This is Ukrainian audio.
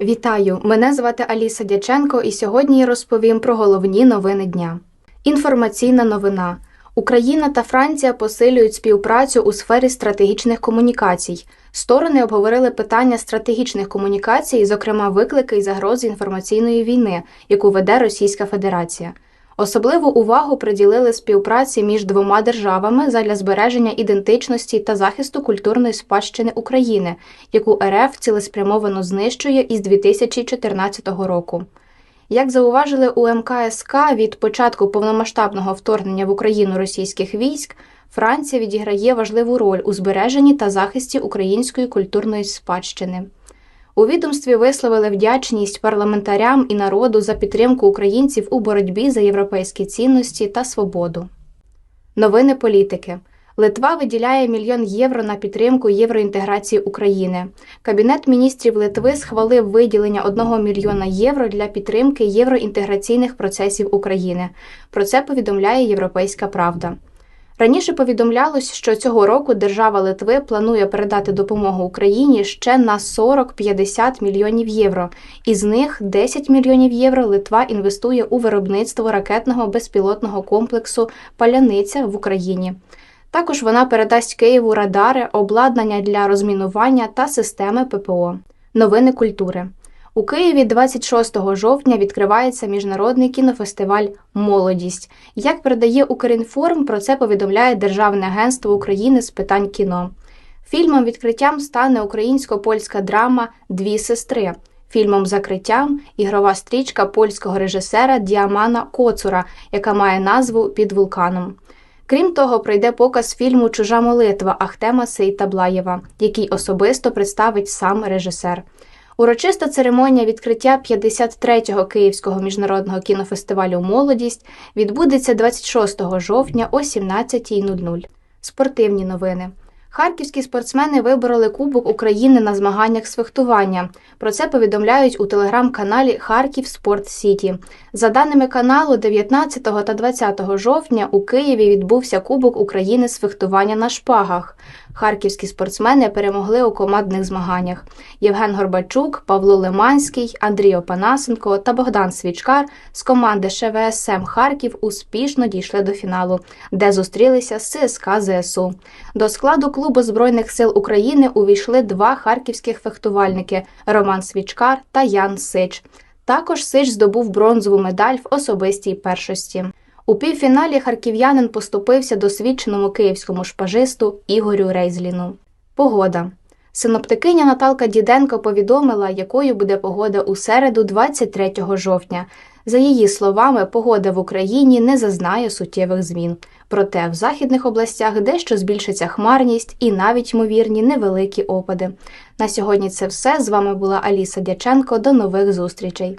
Вітаю! Мене звати Аліса Дяченко, і сьогодні я розповім про головні новини дня. Інформаційна новина: Україна та Франція посилюють співпрацю у сфері стратегічних комунікацій. Сторони обговорили питання стратегічних комунікацій, зокрема виклики і загрози інформаційної війни, яку веде Російська Федерація. Особливу увагу приділили співпраці між двома державами задля збереження ідентичності та захисту культурної спадщини України, яку РФ цілеспрямовано знищує із 2014 року. Як зауважили у МКСК, від початку повномасштабного вторгнення в Україну російських військ Франція відіграє важливу роль у збереженні та захисті української культурної спадщини. У відомстві висловили вдячність парламентарям і народу за підтримку українців у боротьбі за європейські цінності та свободу. Новини політики. Литва виділяє мільйон євро на підтримку євроінтеграції України. Кабінет міністрів Литви схвалив виділення 1 мільйона євро для підтримки євроінтеграційних процесів України. Про це повідомляє Європейська Правда. Раніше повідомлялось, що цього року держава Литви планує передати допомогу Україні ще на 40-50 мільйонів євро. Із них 10 мільйонів євро Литва інвестує у виробництво ракетного безпілотного комплексу Паляниця в Україні. Також вона передасть Києву радари, обладнання для розмінування та системи ППО. Новини культури. У Києві 26 жовтня відкривається міжнародний кінофестиваль Молодість. Як передає Укрінформ, про це повідомляє Державне агентство України з питань кіно. Фільмом відкриттям стане українсько-польська драма Дві сестри. Фільмом закриттям ігрова стрічка польського режисера Діамана Коцура, яка має назву Під вулканом. Крім того, пройде показ фільму Чужа молитва Ахтема Сейтаблаєва, який особисто представить сам режисер. Урочиста церемонія відкриття 53-го Київського міжнародного кінофестивалю Молодість відбудеться 26 жовтня о 17.00. Спортивні новини. Харківські спортсмени вибороли Кубок України на змаганнях з фехтування. Про це повідомляють у телеграм-каналі Харків Спорт Сіті. За даними каналу, 19 та 20 жовтня у Києві відбувся Кубок України з фехтування на шпагах. Харківські спортсмени перемогли у командних змаганнях. Євген Горбачук, Павло Лиманський, Андрій Опанасенко та Богдан Свічкар з команди ШВСМ Харків успішно дійшли до фіналу, де зустрілися з ЦСКА ЗСУ. До складу клубу Збройних сил України увійшли два харківських фехтувальники Роман Свічкар та Ян Сич. Також Сич здобув бронзову медаль в особистій першості. У півфіналі харків'янин поступився досвідченому київському шпажисту Ігорю Рейзліну. Погода. Синоптикиня Наталка Діденко повідомила, якою буде погода у середу, 23 жовтня. За її словами, погода в Україні не зазнає суттєвих змін. Проте в західних областях дещо збільшиться хмарність і навіть ймовірні невеликі опади. На сьогодні це все. З вами була Аліса Дяченко. До нових зустрічей.